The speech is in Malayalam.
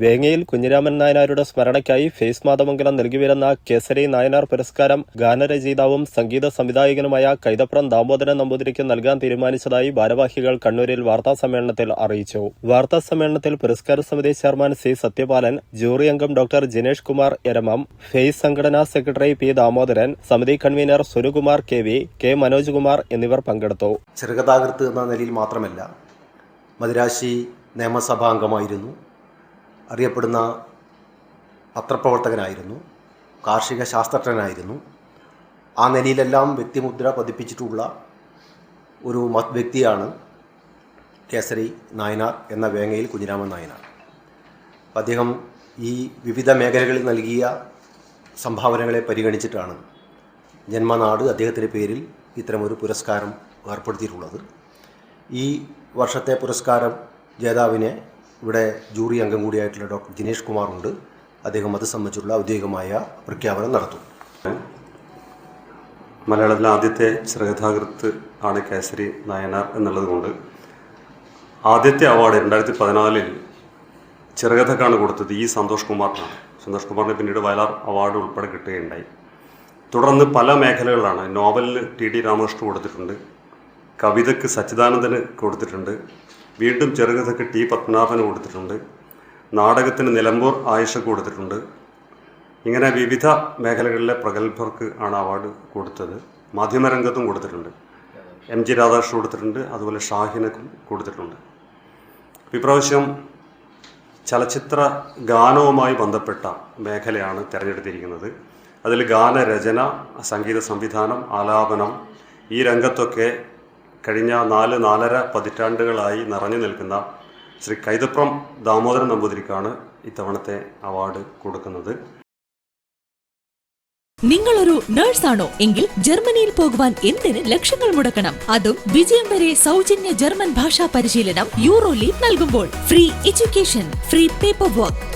വേങ്ങയിൽ കുഞ്ഞിരാമൻ നായനാരുടെ സ്മരണയ്ക്കായി ഫേസ് മാതമംഗലം നൽകിവരുന്ന കേസരി നായനാർ പുരസ്കാരം ഗാനരചയിതാവും സംഗീത സംവിധായകനുമായ കൈതപ്രം ദാമോദരൻ നമ്പൂതിരിക്ക് നൽകാൻ തീരുമാനിച്ചതായി ഭാരവാഹികൾ കണ്ണൂരിൽ വാർത്താ സമ്മേളനത്തിൽ അറിയിച്ചു. വാർത്താ സമ്മേളനത്തിൽ പുരസ്കാര സമിതി ചെയർമാൻ സി സത്യപാലൻ ജൂറി അംഗം ഡോക്ടർ ജിനേഷ് കുമാർ എരമം ഫേസ് സംഘടനാ സെക്രട്ടറി പി ദാമോദരൻ സമിതി convener Sunukumar K V K Manoj Kumar എന്നിവർ പങ്കെടുത്തു. ചെറുകഥാകൃത്ത് എന്ന നിലയിൽ മാത്രമല്ല മദിരാശി നിയമസഭാംഗമായിരുന്നു. അറിയപ്പെടുന്ന പത്രപ്രവർത്തകനായിരുന്നു കാർഷിക ശാസ്ത്രജ്ഞനായിരുന്നു. ആ നിലയിലെല്ലാം വ്യക്തിമുദ്ര പതിപ്പിച്ചിട്ടുള്ള ഒരു മത് വ്യക്തിയാണ് കേസരി നായനാർ എന്ന വേങ്ങയിൽ കുഞ്ഞിരാമൻ നായനാർ. അദ്ദേഹം ഈ വിവിധ മേഖലകളിൽ നൽകിയ സംഭാവനകളെ പരിഗണിച്ചിട്ടാണ് ജന്മനാട് അദ്ദേഹത്തിന്റെ പേരിൽ ഇത്തരമൊരു പുരസ്കാരം ഏർപ്പെടുത്തിയിട്ടുള്ളത്. ഈ വർഷത്തെ പുരസ്കാരം ജേതാവിനെ ഇവിടെ ജൂറി അംഗം കൂടിയായിട്ടുള്ള ഡോക്ടർ ദിനേഷ് കുമാർ ഉണ്ട് അദ്ദേഹം അത് സംബന്ധിച്ചുള്ള ഔദ്യോഗികമായ പ്രഖ്യാപനം നടത്തും. മലയാളത്തിലെ ആദ്യത്തെ ചെറുകഥാകൃത്ത് ആണ് കേസരി നായനാർ എന്നുള്ളത് കൊണ്ട് ആദ്യത്തെ അവാർഡ് രണ്ടായിരത്തി പതിനാലിൽ ചെറുകഥക്കാണ് കൊടുത്തത് ഈ സന്തോഷ് കുമാറിനാണ്. സന്തോഷ് കുമാറിന് പിന്നീട് വയലാർ അവാർഡ് ഉൾപ്പെടെ കിട്ടുകയുണ്ടായി. തുടർന്ന് പല മേഖലകളിലാണ് നോവലിന് ടി ഡി രാമകൃഷ്ണൻ കൊടുത്തിട്ടുണ്ട്. കവിതയ്ക്ക് സച്ചിദാനന്ദന് കൊടുത്തിട്ടുണ്ട്. വീണ്ടും ചെറുകഥയ്ക്ക് ടി പത്മനാഭന് കൊടുത്തിട്ടുണ്ട്. നാടകത്തിന് നിലമ്പൂർ ആയിഷ കൊടുത്തിട്ടുണ്ട്. ഇങ്ങനെ വിവിധ മേഖലകളിലെ പ്രഗത്ഭർക്ക് ആണ് അവാർഡ് കൊടുത്തത്. മാധ്യമരംഗത്തും കൊടുത്തിട്ടുണ്ട്. എം ജി രാധാകൃഷ്ണൻ കൊടുത്തിട്ടുണ്ട്. അതുപോലെ ഷാഹിനക്കും കൊടുത്തിട്ടുണ്ട്. ഇപ്രാവശ്യം ചലച്ചിത്ര ഗാനവുമായി ബന്ധപ്പെട്ട മേഖലയാണ് തിരഞ്ഞെടുത്തിരിക്കുന്നത്. അതിൽ ഗാനരചന സംഗീത സംവിധാനം ആലാപനം ഈ രംഗത്തൊക്കെ കഴിഞ്ഞ നാല് നാലര പതിറ്റാണ്ടുകളായി നിറഞ്ഞു നിൽക്കുന്ന ശ്രീ കൈതപ്രം ദാമോദരൻ നമ്പൂതിരിക്കാണ് ഇത്തവണത്തെ അവാർഡ് കൊടുക്കുന്നത്. നിങ്ങളൊരു നേഴ്സാണോ എങ്കിൽ ജർമ്മനിയിൽ പോകുവാൻ എന്തിന് ലക്ഷങ്ങൾ മുടക്കണം? അതും വിജയം വരെ സൗജന്യ ജർമ്മൻ ഭാഷാ പരിശീലനം യൂറോ ലീഗ് നൽകുമ്പോൾ. Free education free paper work